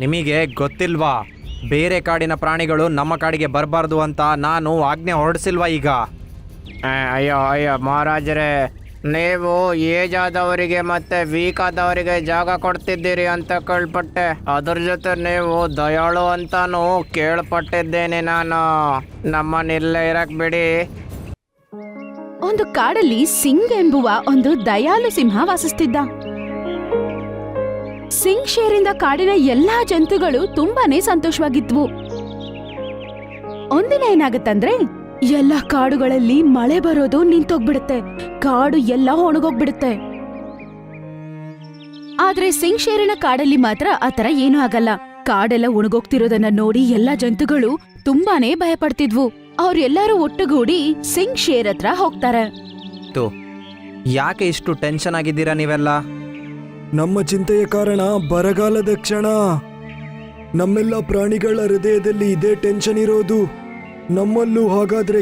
ನಿಮಗೆ ಗೊತ್ತಿಲ್ವಾ? ಬೇರೆ ಕಾಡಿನ ಪ್ರಾಣಿಗಳು ನಮ್ಮ ಕಾಡಿಗೆ ಬರಬಾರ್ದು ಅಂತ ನಾನು ಆಜ್ಞೆ ಹೊರಡಿಸಿಲ್ವಾ ಈಗ? ಅಯ್ಯೋ ಅಯ್ಯೋ ಮಹಾರಾಜರೇ ನೀವು ಏಜ್ ಆದವರಿಗೆ ಮತ್ತೆ ವೀಕ್ ಆದವರಿಗೆ ಜಾಗ ಕೊಡ್ತಿದ್ದೀರಿ ಅಂತ ಕೇಳ್ಪಟ್ಟೆ. ಅದ್ರ ಜೊತೆ ನೀವು ದಯಾಳು ಅಂತಾನು ಕೇಳ್ಪಟ್ಟಿದ್ದೇನೆ ನಾನು. ನಮ್ಮನ್ನಿಲ್ಲೇ ಇರಕ್ ಬಿಡಿ. ಒಂದು ಕಾಡಲ್ಲಿ ಸಿಂಗ್ ಎಂಬುವ ಒಂದು ದಯಾಳು ಸಿಂಹ ವಾಸಿಸ್ತಿದ್ದ. ಸಿಂಗ್ ಶೇರಿಂದ ಕಾಡಿನ ಎಲ್ಲಾ ಜಂತುಗಳು ತುಂಬಾನೇ ಸಂತೋಷವಾಗಿದ್ವು. ಒಂದಿನ ಏನಾಗತ್ತಂದ್ರೆ, ಎಲ್ಲಾ ಕಾಡುಗಳಲ್ಲಿ ಮಳೆ ಬರೋದು ನಿಂತೋಗ್ಬಿಡುತ್ತೆ. ಕಾಡು ಎಲ್ಲ ಒಣಗೋಗ್ಬಿಡುತ್ತೆ. ಆದ್ರೆ ಸಿಂಗ್ ಶೇರಿನ ಕಾಡಲ್ಲಿ ಮಾತ್ರ ಆತರ ಏನೂ ಆಗಲ್ಲ. ಕಾಡೆಲ್ಲ ಒಣಗೋಗ್ತಿರೋದನ್ನ ನೋಡಿ ಎಲ್ಲಾ ಜಂತುಗಳು ತುಂಬಾನೇ ಭಯ ಪಡ್ತಿದ್ವು ಅವ್ರೆಲ್ಲರೂ ಒಟ್ಟುಗೂಡಿ ಸಿಂಗ್ ಶೇರ್ ಹತ್ರ ಹೋಗ್ತಾರೆ. ಯಾಕೆ ಇಷ್ಟು ಟೆನ್ಷನ್ ಆಗಿದ್ದೀರಾ ನೀವೆಲ್ಲ? ನಮ್ಮ ಚಿಂತೆಯ ಕಾರಣ ಬರಗಾಲದ ಕ್ಷಣ. ನಮ್ಮೆಲ್ಲ ಪ್ರಾಣಿಗಳ ಹೃದಯದಲ್ಲಿ ಇದೇ ಟೆನ್ಷನ್ ಇರೋದು. ನಮ್ಮಲ್ಲೂ ಹಾಗಾದ್ರೆ